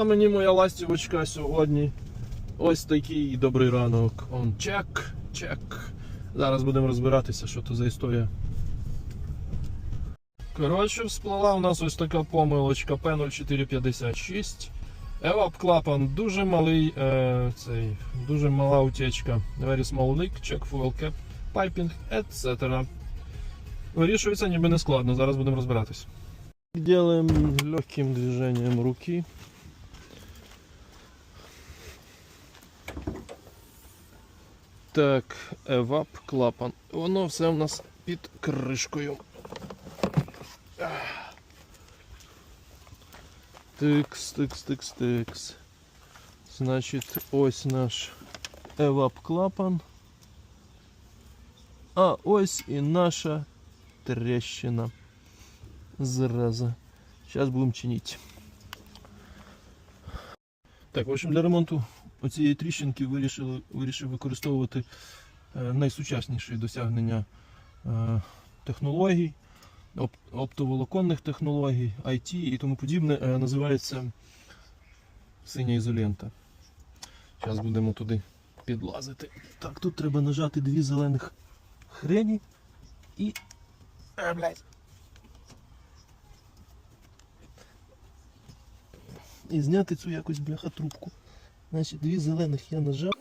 А мені моя ластівочка сьогодні. Ось такий добрий ранок. Он чек, чек. Зараз будемо розбиратися, що то за історія. Коротше, всплила у нас ось така помилочка P0456. Евап клапан дуже малий, е, цей, дуже мала утечка. Very small leak, check fuel cap, piping, etc. Вирішується ніби не складно, зараз будемо розбиратись. Делаем легким движением руки. Так, евап клапан. Воно все у нас під кришкою. Тикс, тикс, тикс, тикс. Значить, ось наш евап клапан. А ось і наша трещина. Зараза. Зараз будемо чинити. Так, в общем, для ремонту оцієї тріщинки вирішили, вирішив використовувати е, найсучасніші досягнення е, технологій, оптоволоконних технологій, IT і тому подібне. Е, називається синя ізолента. Зараз будемо туди підлазити. Так, тут треба нажати дві зелених хрені і. А, блядь. І зняти цю якось бляха трубку. Значить, дві зелених я нажав.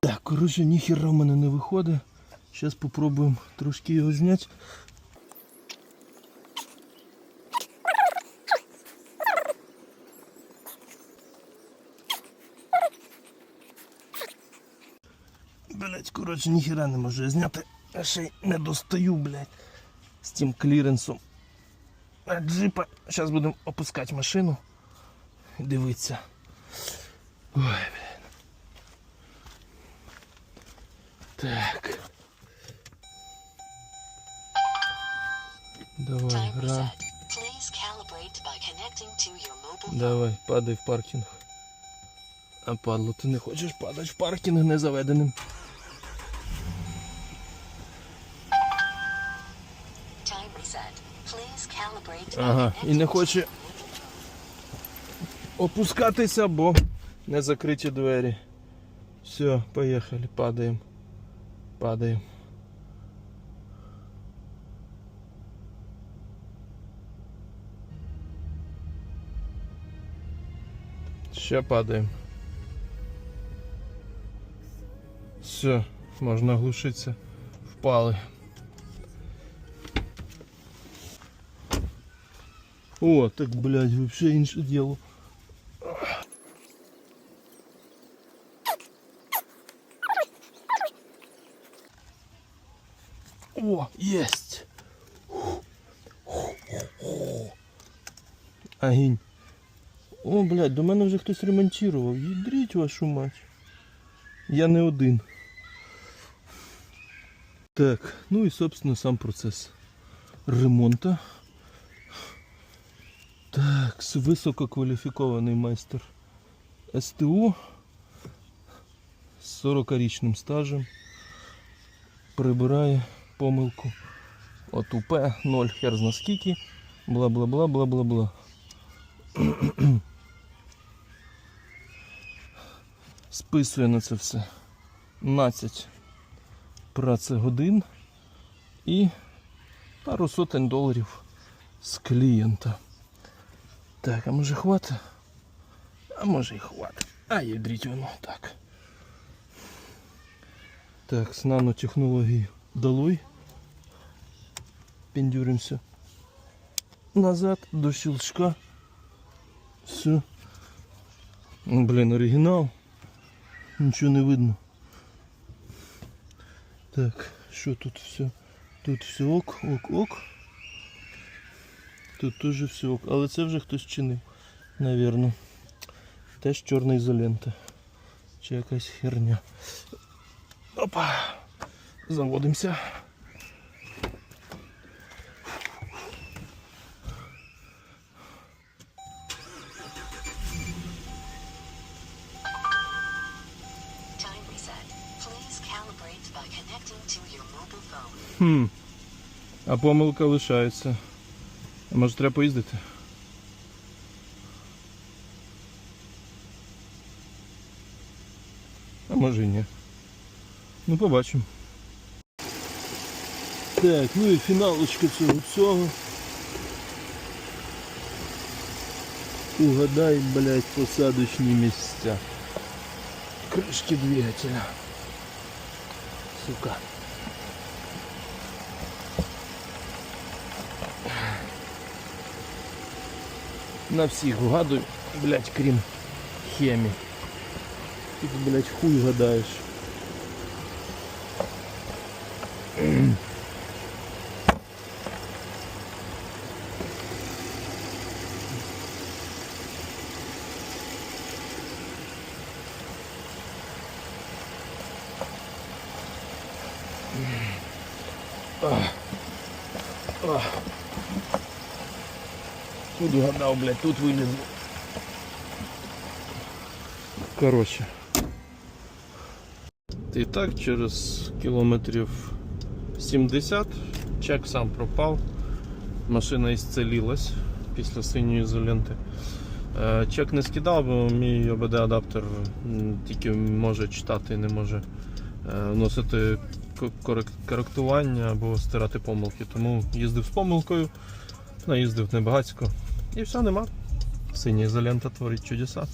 Так, коротше, ніхіра в мене не виходить. Зараз спробуємо трошки його зняти. Блять, коротше, ніхіра не можу я зняти. А ще й не достаю, блять, з тим кліренсом. Джипа. Зараз будемо опускати машину. і Дивитися. Ой, блін. Так. Давай, гра. Давай, падай в паркінг. А падло, ти не хочеш падати в паркінг незаведеним. Ага, і не хоче опускатися, бо не закриті двері. Все, поїхали, падаємо. Падаємо. Ще падаємо. Все, можна глушитися. Впали. О, так, блядь, вообще інше діло. О, єсть. Агінь. О, блядь, до мене вже хтось ремонтував. Їдріть вашу мать. Я не один. Так, ну і собственно сам процес ремонту. Так, висококваліфікований майстер СТО з 40-річним стажем прибирає помилку от УП 0 хер зна скільки, бла бла бла бла бла бла. Списує на це все 12 працегодин і пару сотень доларів з клієнта. Так, а може хватить? А може і хватить. А ядріть воно так. Так, з нанотехнології долой. Пендюримося. Назад до щелчка. Все. Ну, блін, оригінал. Нічого не видно. Так, що тут все? Тут все ок, ок, ок. Тут теж все ок, але це вже хтось чинив, навірно. Теж чорна ізолента. Чи якась херня. Опа! Заводимося. Хм. А помилка лишається. Може треба поїздити? А може і ні. Ну побачимо. Так, ну і фіналочка цього всього. Угадай, блядь, посадочні місця. Кришки двигателя. Сука. На всіх вгадую, блядь, крім хемі. Тут, блядь, хуй гадаєш. Тут угадав, блядь, тут вилізу. Коротше. І так, через кілометрів 70 чек сам пропав. Машина ісцелілась після синьої ізоленти. Е, Чек не скидав, бо мій ОБД-адаптер тільки може читати, не може е, вносити коректування або стирати помилки. Тому їздив з помилкою, наїздив небагацько. І все, нема. Синя ізолента творить чудеса.